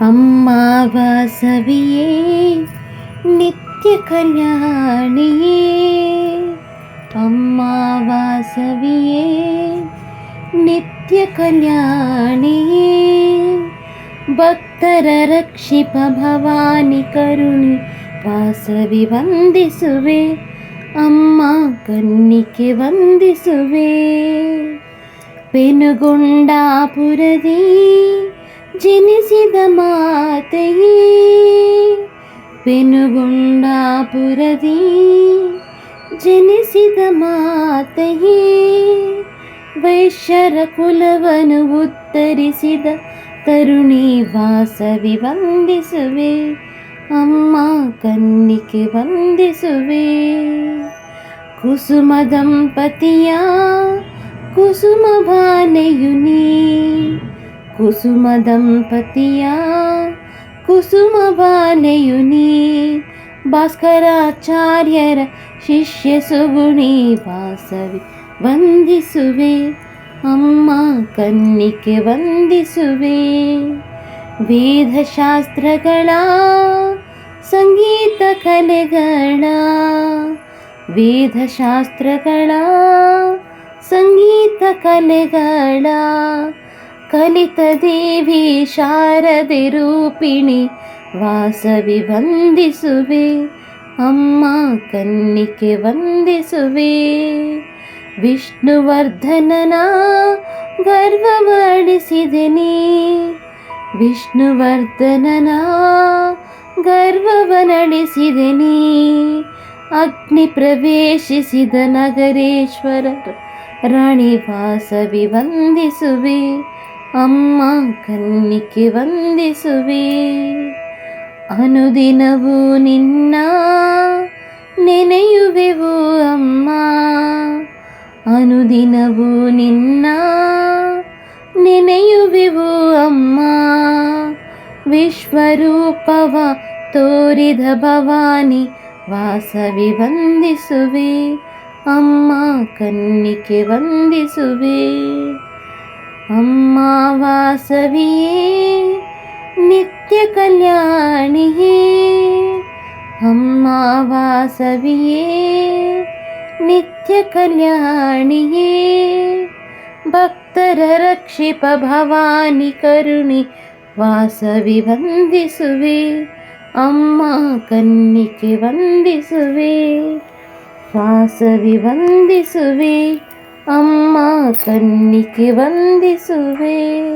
ಅಮ್ಮ ವಾಸವಿಯೇ ನಿತ್ಯ ಕಲ್ಯಾಣಿಯೇ ಅಮ್ಮ ವಾಸವಿಯೇ ನಿತ್ಯ ಕಲ್ಯಾಣಿಯೇ ಭಕ್ತರ ರಕ್ಷಿಪ ಭವಾನಿ ಕರುಣಿ ವಾಸವಿ ವಂದಿಸುವೆ ಅಮ್ಮ ಕನ್ನಿಕೆ ವಂದಿಸುವೆ ಪೆನುಗೊಂಡಾಪುರದಿ ಜನಿಸಿದ ಮಾತೆಯೇ, ಪೆನುಗುಂಡಾಪುರದಿ, ಜನಿಸಿದ ಮಾತೆಯೇ ವೈಶ್ಯರ ಕುಲವನ್ನು ಉತ್ತರಿಸಿದ ತರುಣಿ ವಾಸವಿ ವಂದಿಸುವೆ ಅಮ್ಮ ಕನ್ನಿಕೆ ವಂದಿಸುವೆ. ಕುಸುಮ ದಂಪತಿಯ ಕುಸುಮ ಭಾನೆಯು ಕುಸುಮ ದಂಪತಿಯ ಕುಸುಮ ಬಾಲೆಯುನಿ ಭಾಸ್ಕರಾಚಾರ್ಯರ ಶಿಷ್ಯ ಸುಗುಣಿ ವಾಸವಿ ವಂದಿಸುವೆ ಅಮ್ಮ ಕನ್ನಿಕೆ ವಂದಿಸುವೆ ವೇದಶಾಸ್ತ್ರಗಳ ಸಂಗೀತ ಕಲೆಗಳ ವೇದಶಾಸ್ತ್ರಗಳ ಸಂಗೀತ ಕಲೆಗಳ ಕಲಿತ ದೇವಿ ಶಾರದೆ ರೂಪಿಣಿ, ವಾಸವಿ ವಂದಿಸುವೆ, ಅಮ್ಮ ಕನ್ನಿಕೆ ವಂದಿಸುವೆ. ವಿಷ್ಣುವರ್ಧನನ ಗರ್ವವಡಿಸಿದೆ ನೀ, ವಿಷ್ಣುವರ್ಧನನ ಗರ್ವವ ನಡೆಸಿದೆನಿ ಅಗ್ನಿ ಪ್ರವೇಶಿಸಿದ ನಗರೇಶ್ವರ ರಾಣಿ ವಾಸವಿ ವಂದಿಸುವೆ ಅಮ್ಮ ಕನ್ನಿಕೆ ವಂದಿಸುವೆ. ಅನುದಿನವೂ ನಿನ್ನ ನೆನೆಯುವೆವು ಅಮ್ಮ. ಅನುದಿನವೂ ನಿನ್ನ ನೆನೆಯುವೆವು ಅಮ್ಮ. ವಿಶ್ವರೂಪವ ತೋರಿದ ಭವಾನಿ ವಾಸವಿ ವಂದಿಸುವೆ. ಅಮ್ಮ ಕನ್ನಿಕೆ ವಂದಿಸುವೆ. ಅಮ್ಮ ವಾಸವಿಯೇ ನಿತ್ಯ ಕಲ್ಯಾಣಿಯೇ ಅಮ್ಮ ವಾಸವಿಯೇ ನಿತ್ಯ ಕಲ್ಯಾಣಿಯೇ ಭಕ್ತರ ರಕ್ಷಿಪ ಭವಾನಿ ಕರುಣಿ ವಾಸವಿ ವಂದಿಸುವೆ ಅಮ್ಮ ಕನ್ನಿಕೆ ವಂದಿಸುವೆ ವಾಸವಿ ವಂದಿಸುವೆ அம்மா கன்னிக்கு வந்திசுவே.